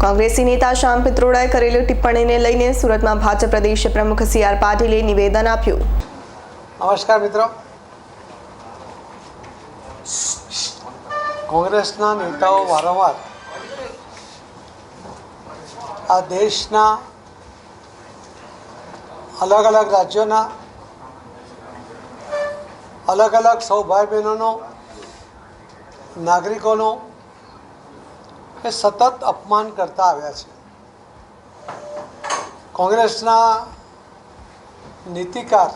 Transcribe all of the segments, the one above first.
કોંગ્રેસી નેતા શ્યામ પિત્રોડાએ કરેલી ટિપ્પણીને લઈને સુરતમાં ભાજપ પ્રદેશ પ્રમુખ સી આર પાટીલે નિવેદન આપ્યું. નમસ્કાર મિત્રો. કોંગ્રેસના નેતાઓ વારંવાર આ દેશના અલગ અલગ રાજ્યોના અલગ અલગ સૌ ભાઈ બહેનોનો, નાગરિકોનો એ સતત અપમાન કરતા આવ્યા છે. કોંગ્રેસના નીતિકાર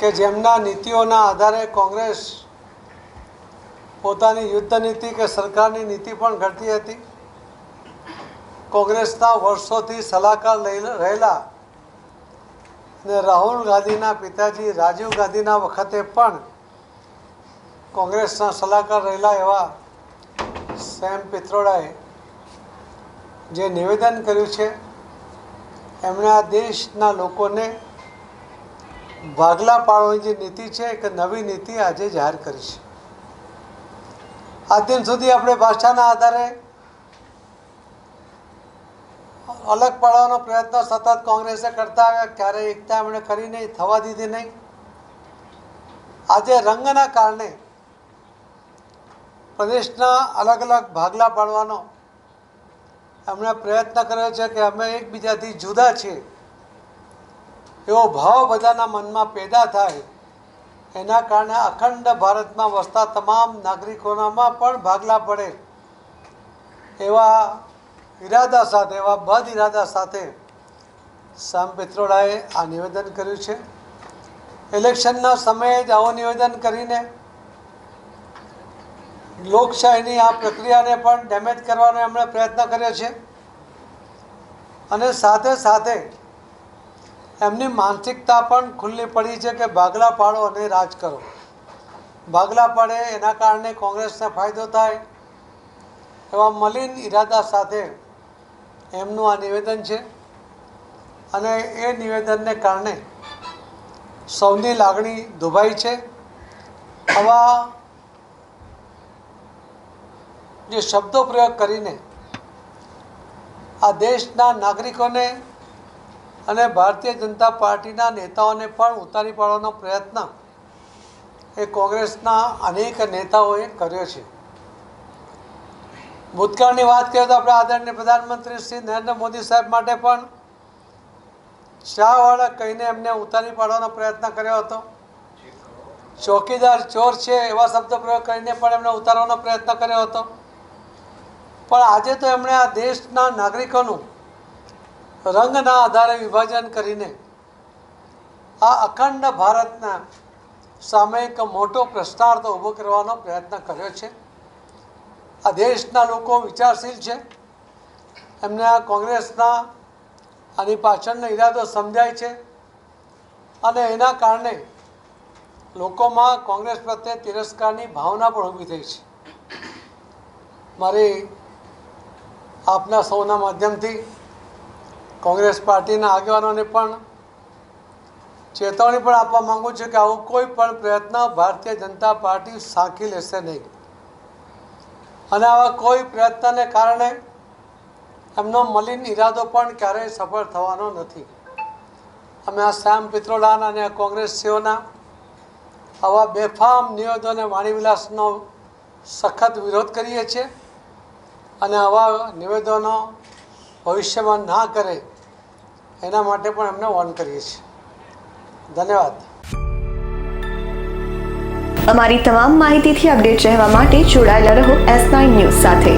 કે જેમના નીતિઓના આધારે કોંગ્રેસ પોતાની યુદ્ધ નીતિ કે સરકારની નીતિ પણ ઘડતી હતી. કોંગ્રેસના વર્ષોથી સલાહકાર લઈ રહેલા ને રાહુલ ગાંધીના પિતાજી રાજીવ ગાંધીના વખતે પણ કોંગ્રેસના સલાહકાર રહેલા એવા સેમ પિત્રોડાએ જે નિવેદન કર્યું છે, એમણે આ દેશના લોકોને ભાગલા પાડવાની જે નીતિ છે એક નવી નીતિ આજે જાહેર કરી છે. આજ સુધી આપણે ભાષાના આધારે અલગ પાડવાનો પ્રયત્ન સતત કોંગ્રેસે કરતા આવ્યા, ક્યારેય એકતા એમણે કરી નહીં, થવા દીધી નહીં. આજે રંગના કારણે પ્રદેશના અલગ અલગ ભાગલા પાડવાનો એમણે પ્રયત્ન કર્યો છે કે અમે એકબીજાથી જુદા છીએ. એવો ભાવ બધાના મનમાં પેદા થાય. એના કારણે અખંડ ભારતમાં વસતા તમામ નાગરિકોનામાં પણ ભાગલા પડે. એવા ઈરાદા સાથે, એવા બદ ઈરાદા સાથે સામ પિત્રોડાએ આ નિવેદન કર્યું છે. ઇલેક્શનના સમયે જ આવું નિવેદન કરીને લોકશાહીની આ પ્રક્રિયાને પણ ડેમેજ કરવાનો એમણે પ્રયત્ન કર્યો છે. અને સાથે સાથે એમની માનસિકતા પણ ખુલ્લી પડી છે કે ભાગલા પાડો અને રાજ કરો. ભાગલા પાડે એના કારણે કોંગ્રેસને ફાયદો થાય. એવા મલિન ઈરાદા સાથે એમનું આ નિવેદન છે. અને એ નિવેદનને કારણે સૌની લાગણી દુભાઈ છે. આવા જે શબ્દો પ્રયોગ કરીને આ દેશના નાગરિકોને અને ભારતીય જનતા પાર્ટીના નેતાઓને પણ ઉતારી પાડવાનો પ્રયત્ન એ કોંગ્રેસના અનેક નેતાઓએ કર્યો છે. ભૂતકાળની વાત કરીએ તો આપણા આદરણીય પ્રધાનમંત્રી શ્રી નરેન્દ્ર મોદી સાહેબ માટે પણ શાહવાળા કહીને એમને ઉતારી પાડવાનો પ્રયત્ન કર્યો હતો. ચોકીદાર ચોર છે એવા શબ્દ પ્રયોગ કરીને પણ એમણે ઉતારવાનો પ્રયત્ન કર્યો હતો. પણ આજે તો એમણે આ દેશના નાગરિકોનું રંગના આધારે વિભાજન કરીને આ અખંડ ભારતના સામે એક મોટો પ્રશ્નાર્થ ઊભો કરવાનો પ્રયત્ન કર્યો છે. આ દેશના લોકો વિચારશીલ છે. એમને આ કોંગ્રેસના આની પાછળનો ઈરાદો સમજાય છે. અને એના કારણે લોકોમાં કોંગ્રેસ પ્રત્યે તિરસ્કારની ભાવના પણ ઊભી થઈ છે. મારી આપના સૌના માધ્યમથી કોંગ્રેસ પાર્ટીના આગેવાનોને પણ ચેતવણી પણ આપવા માંગુ છું કે આવો કોઈ પણ પ્રયત્ન ભારતીય જનતા પાર્ટી સાંખી લેશે નહીં. અને આવા કોઈ પ્રયત્નને કારણે એમનો મલિન ઈરાદો પણ ક્યારેય સફળ થવાનો નથી. અમે આ શ્યામ પિત્રોડાના અને કોંગ્રેસીઓના આવા બેફામ નિવેદનો વાણીવિલાસનો સખત વિરોધ કરીએ છીએ. અને આવા નિવેદનો ભવિષ્યમાં ના કરે, એના માટે પણ એમને વોર્ન કરીએ છીએ. ધન્યવાદ. અમારી તમામ માહિતીથી અપડેટ રહેવા માટે જોડાયેલા રહો એસ નાઇન ન્યૂઝ સાથે.